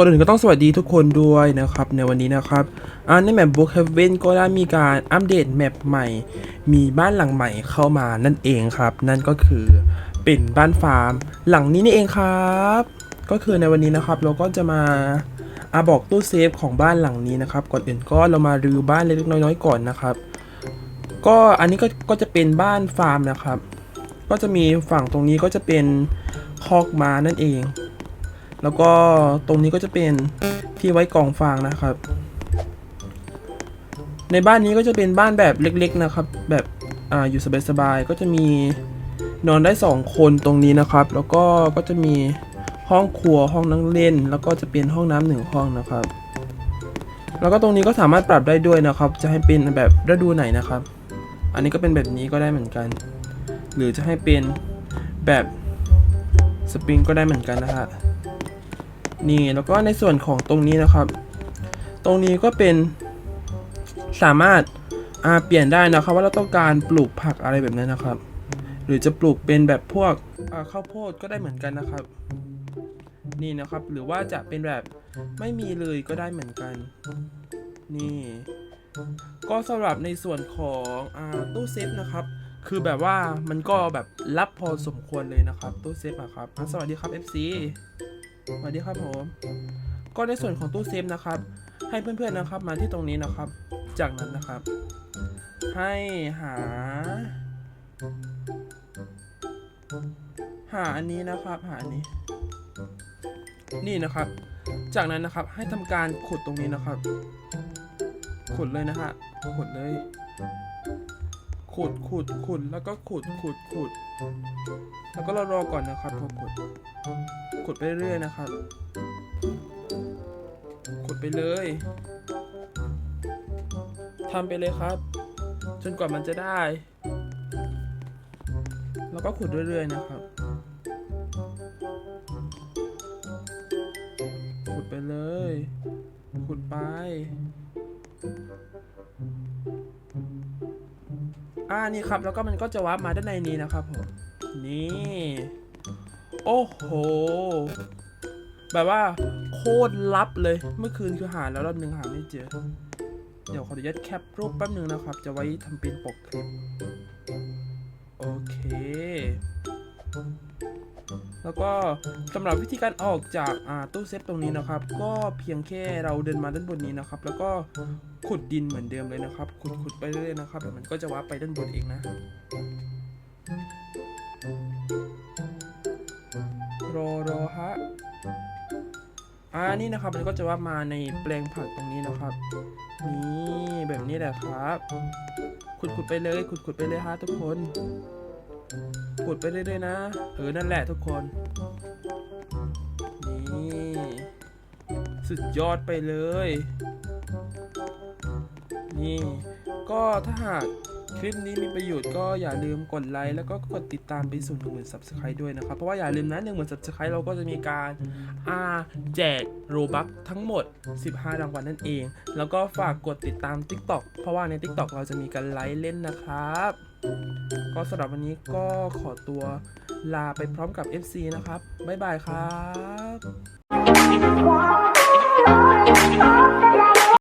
ก่อนอื่นก็ต้องสวัสดีทุกคนด้วยนะครับ ในวันนี้นะครับในแมป Book Heaven ก็ได้มีการอัปเดตแมปใหม่ มีบ้านหลังใหม่เข้ามานั่นเองครับ นั่นก็คือเป็นบ้านฟาร์ม หลังนี้นี่เองครับ ก็คือในวันนี้นะครับเราก็จะมาอาบอกตู้เซฟของบ้านหลังนี้นะครับ ก่อนอื่นก็เรามารื้อบ้านเล็กๆน้อยๆก่อนนะครับ ก็อันนี้ก็ก็จะเป็นบ้านฟาร์มนะครับ ก็จะมีฝั่งตรงนี้ก็จะเป็นคอกม้านั่นเอง แล้วก็ตรงนี้ก็จะเป็นที่ไว้กองฟางนะครับ ในบ้านนี้ก็จะเป็นบ้านแบบเล็กๆนะครับ แบบอ่าอยู่สบายๆก็จะมีนอนได้สองคนตรงนี้นะครับ แล้วก็ก็จะมีห้องครัวห้องนั่งเล่น แล้วก็จะเป็นห้องน้ำหนึ่งห้องนะครับ แล้วก็ตรงนี้ก็สามารถปรับได้ด้วยนะครับ จะให้เป็นแบบฤดูไหนนะครับ อันนี้ก็เป็นแบบนี้ก็ได้เหมือนกัน หรือจะให้เป็นแบบสปริงก็ได้เหมือนกันนะฮะ นี่แล้วก็ในส่วนของตรงนี้นะครับ ตรงนี้ก็เป็นสามารถอาเปลี่ยนได้นะครับ ว่าเราต้องการปลูกผักอะไรแบบนั้นนะครับ หรือจะปลูกเป็นแบบพวกข้าวโพดก็ได้เหมือนกันนะครับ นี่นะครับ หรือว่าจะเป็นแบบไม่มีเลยก็ได้เหมือนกัน นี่ ก็สำหรับในส่วนของอตู้เซฟนะครับ คือแบบว่ามันก็แบบรับพอสมควรเลยนะครับ ตู้เซฟอะครับ สวัสดีครับ FC สวัสดีครับผม ก็ในส่วนของตู้เซฟนะครับ ให้เพื่อนๆนะครับมาที่ตรงนี้นะครับ จากนั้นนะครับ ให้หา หาอันนี้นะครับหาอันนี้ นี่นะครับ จากนั้นนะครับให้ทำการขุดตรงนี้นะครับ ขุดเลยนะฮะขุดเลย ขุดขุดขุดแล้วก็ขุดขุดขุด แล้วก็รอรอก่อนนะครับพอขุด ขุดไปเรื่อยนะครับ ขุดไปเลยทำไปเลยครับ จนกว่ามันจะได้ แล้วก็ขุดเรื่อยๆนะครับ ขุดไปเลย ขุดไป อ่านี่ครับแล้วก็มันก็จะวาร์ปมาด้านในนี้นะครับผมนี่โอ้โหแบบว่าโคตรลับเลยเมื่อคืนคือหาแล้วรอบหนึ่งหาไม่เจอ เดี๋ยวขออนุญาตแคปรูปแป๊บหนึงนะครับ จะไว้ทำเป็นปกคลิปโอเค แล้วก็สำหรับวิธีการออกจากาตู้เซฟตรงนี้นะครับ ก็เพียงแค่เราเดินมาด้านบนนี้นะครับ แล้วก็ขุดดินเหมือนเดิมเลยนะครับ ขุดขุดไปเรื่อยๆนะครับ มันก็จะวาไปด้านบนเองนะรอรอฮะอ่านี่นะครับมันก็จะว่ามาในแปลงผักตรงนี้นะครับ นี่แบบนี้แหละครับ ขุดขุดไปเลย ขุดขุดไปเลยฮะทุกคน ขุดไปเรื่อยๆนะ เออ นั่นแหละทุกคน นี่ สุดยอดไปเลย นี่ ก็ถ้าหากคลิปนี้มีประโยชน์ก็อย่าลืมกดไลค์แล้วก็กดติดตามไปสู่1 0,000 subscribe ด้วยนะครับ เพราะว่าอย่าลืมนะ1 0,000 subscribe เราก็จะมีการอาแจกโรบัคทั้งหมด 15 รางวัลนั่นเอง แล้วก็ฝากกดติดตาม TikTok เพราะว่าใน TikTok เราจะมีการไลฟ์เล่นนะครับ ก็สำหรับวันนี้ก็ขอตัวลาไปพร้อมกับ FC นะครับ บ๊ายบายครับ